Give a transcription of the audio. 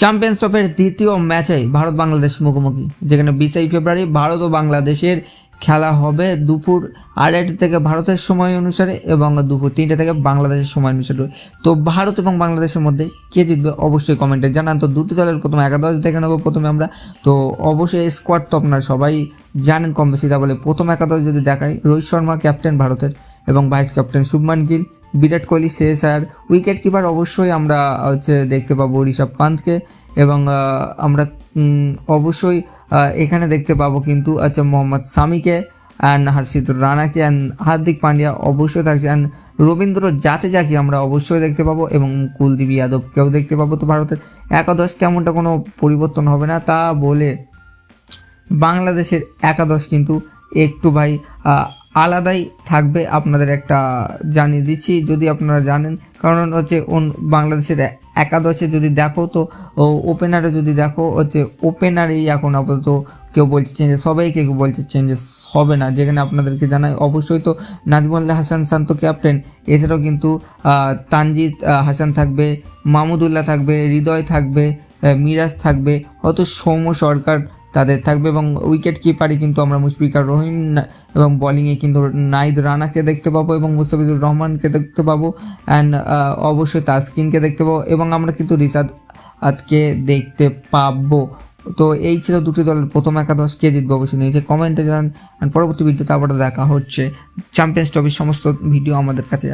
Champions ট্রফির দ্বিতীয় ম্যাচে ভারত বাংলাদেশ মুখোমুখি, যেখানে বিশাই ফেব্রুয়ারি ভারত ও বাংলাদেশের খেলা হবে দুপুর আড়াইটা থেকে ভারতের সময় অনুসারে এবং দুপুর তিনটে থেকে বাংলাদেশের সময় অনুসারে। তো ভারত এবং বাংলাদেশের মধ্যে কে জিতবে অবশ্যই কমেন্টে জানান। তো দুটি দলের প্রথমে একাদশ দেখে নেব প্রথমে আমরা। তো অবশ্যই স্কোয়াড তো আপনারা সবাই জানেন কম বেশি। তা বলে প্রথম একাদশ যদি দেখায় রোহিত শর্মা ক্যাপ্টেন ভারতের এবং ভাইস ক্যাপ্টেন শুভমান গিল। বিরাট কোহলি শেষ আর উইকেট কিপার অবশ্যই আমরা হচ্ছে দেখতে পাবো ঋষভ পান্তকে এবং আমরা অবশ্যই এখানে দেখতে পাবো কিন্তু আচ্ছা মোহাম্মদ সামিকে অ্যান্ড হর্ষিত রানাকে অ্যান্ড হার্দিক পান্ডিয়া অবশ্যই থাকছে অ্যান্ড রবীন্দ্র জাদেজাকে আমরা অবশ্যই দেখতে পাবো এবং কুলদীপ যাদবকেও দেখতে পাবো তো ভারতের একাদশ তেমনটা কোনো পরিবর্তন হবে না তা বলে বাংলাদেশের একাদশ কিন্তু একটু ভাই আলাদাই থাকবে, আপনাদের একটা জানিয়ে দিচ্ছি, যদি আপনারা জানেন। কারণ হচ্ছে বাংলাদেশের একাদশে যদি দেখো তো ওপেনারে যদি দেখো, হচ্ছে ওপেনারেই এখন আপাতত কেউ বলছে চেঞ্জেস সবাই কেউ বলছে চেঞ্জেস হবে না। যেখানে আপনাদেরকে জানাই, অবশ্যই তো নাজমুল্লাহ হাসান শান্ত ক্যাপ্টেন এছাড়াও কিন্তু তানজিদ হাসান থাকবে মামুদুল্লাহ থাকবে, হৃদয় থাকবে মিরাজ থাকবে হয়তো সৌম্য সরকার তাদের থাকবে এবং উইকেট কিপারই কিন্তু আমরা মুশফিকার রহিম এবং বলিংয়ে কিন্তু নাইদ রানাকে দেখতে পাবো এবং মুস্তাফিজুর রহমানকে দেখতে পাবো অ্যান্ড অবশ্যই তাসকিনকে দেখতে পাবো এবং আমরা কিন্তু রিসাদ আতকে দেখতে পাবো। তো এই ছিল দুটি দলের প্রথম একাদশ, কে জিতবে অবশ্যই নিয়েছে কমেন্টে জানান পরবর্তী ভিডিওতে আবার দেখা হচ্ছে। চ্যাম্পিয়ন্স ট্রফির সমস্ত ভিডিও আমাদের কাছে